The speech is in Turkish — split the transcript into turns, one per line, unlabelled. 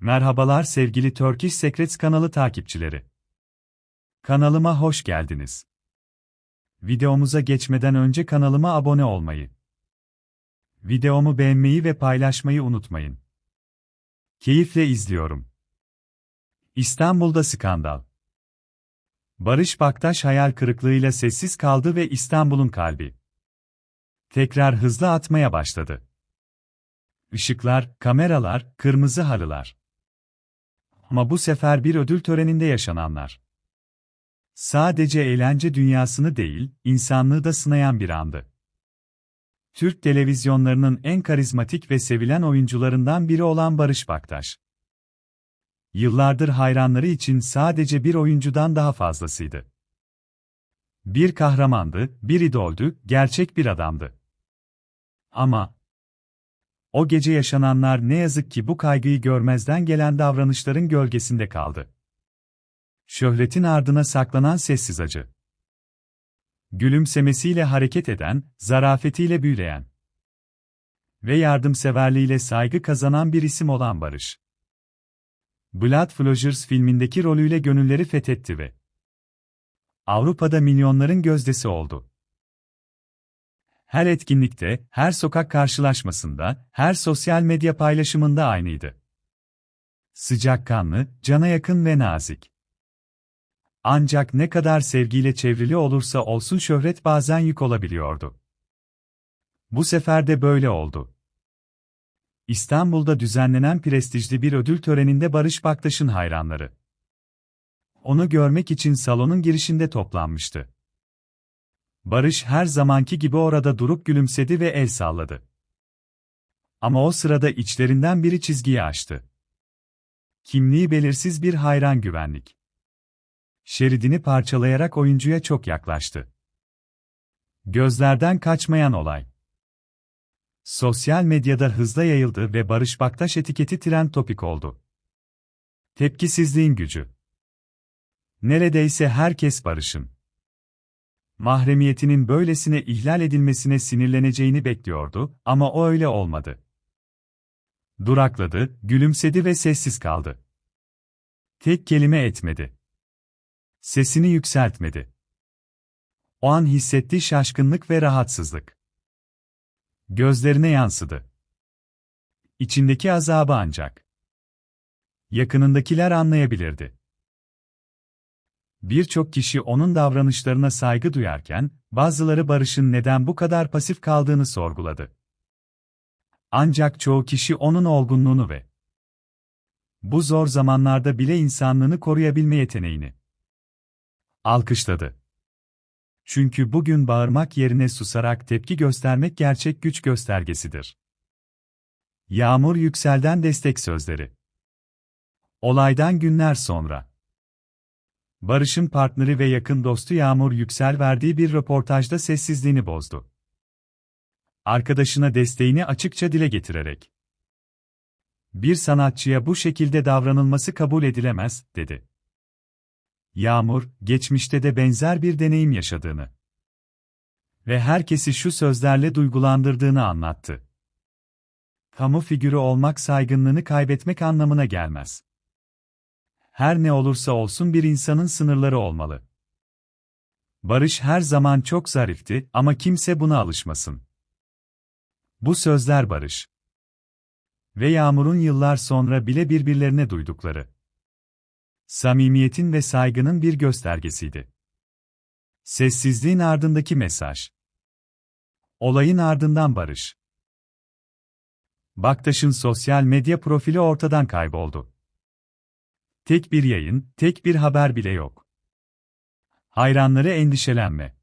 Merhabalar sevgili Turkish Secrets kanalı takipçileri. Kanalıma hoş geldiniz. Videomuza geçmeden önce kanalıma abone olmayı, videomu beğenmeyi ve paylaşmayı unutmayın. Keyifle izliyorum. İstanbul'da skandal. Barış Baktaş hayal kırıklığıyla sessiz kaldı ve İstanbul'un kalbi tekrar hızlı atmaya başladı. Işıklar, kameralar, kırmızı halılar. Ama bu sefer bir ödül töreninde yaşananlar. Sadece eğlence dünyasını değil, insanlığı da sınayan bir andı. Türk televizyonlarının en karizmatik ve sevilen oyuncularından biri olan Barış Baktaş. Yıllardır hayranları için sadece bir oyuncudan daha fazlasıydı. Bir kahramandı, bir idoldü, gerçek bir adamdı. Ama o gece yaşananlar ne yazık ki bu kaygıyı görmezden gelen davranışların gölgesinde kaldı. Şöhretin ardına saklanan sessiz acı. Gülümsemesiyle hareket eden, zarafetiyle büyüleyen ve yardımseverliğiyle saygı kazanan bir isim olan Barış. Blood Flowers filmindeki rolüyle gönülleri fethetti ve Avrupa'da milyonların gözdesi oldu. Her etkinlikte, her sokak karşılaşmasında, her sosyal medya paylaşımında aynıydı. Sıcakkanlı, cana yakın ve nazik. Ancak ne kadar sevgiyle çevrili olursa olsun şöhret bazen yük olabiliyordu. Bu sefer de böyle oldu. İstanbul'da düzenlenen prestijli bir ödül töreninde Barış Baktaş'ın hayranları. Onu görmek için salonun girişinde toplanmıştı. Barış her zamanki gibi orada durup gülümsedi ve el salladı. Ama o sırada içlerinden biri çizgiyi aştı. Kimliği belirsiz bir hayran güvenlik. Şeridini parçalayarak oyuncuya çok yaklaştı. Gözlerden kaçmayan olay. Sosyal medyada hızla yayıldı ve Barış Baktaş etiketi trend topik oldu. Tepkisizliğin gücü. Neredeyse herkes Barış'ın mahremiyetinin böylesine ihlal edilmesine sinirleneceğini bekliyordu ama o öyle olmadı. Durakladı, gülümsedi ve sessiz kaldı. Tek kelime etmedi. Sesini yükseltmedi. O an hissettiği şaşkınlık ve rahatsızlık. Gözlerine yansıdı. İçindeki azabı ancak yakınındakiler anlayabilirdi. Birçok kişi onun davranışlarına saygı duyarken, bazıları Barış'ın neden bu kadar pasif kaldığını sorguladı. Ancak çoğu kişi onun olgunluğunu ve bu zor zamanlarda bile insanlığını koruyabilme yeteneğini alkışladı. Çünkü bugün bağırmak yerine susarak tepki göstermek gerçek güç göstergesidir. Yağmur Yüksel'den destek sözleri. Olaydan günler sonra Barış'ın partneri ve yakın dostu Yağmur Yüksel verdiği bir röportajda sessizliğini bozdu. Arkadaşına desteğini açıkça dile getirerek bir sanatçıya bu şekilde davranılması kabul edilemez, dedi. Yağmur, geçmişte de benzer bir deneyim yaşadığını ve herkesi şu sözlerle duygulandırdığını anlattı. Kamu figürü olmak saygınlığını kaybetmek anlamına gelmez. Her ne olursa olsun bir insanın sınırları olmalı. Barış her zaman çok zarifti ama kimse buna alışmasın. Bu sözler Barış ve Yağmur'un yıllar sonra bile birbirlerine duydukları samimiyetin ve saygının bir göstergesiydi. Sessizliğin ardındaki mesaj. Olayın ardından Barış. Baktaş'ın sosyal medya profili ortadan kayboldu. Tek bir yayın, tek bir haber bile yok. Hayranları endişelenme.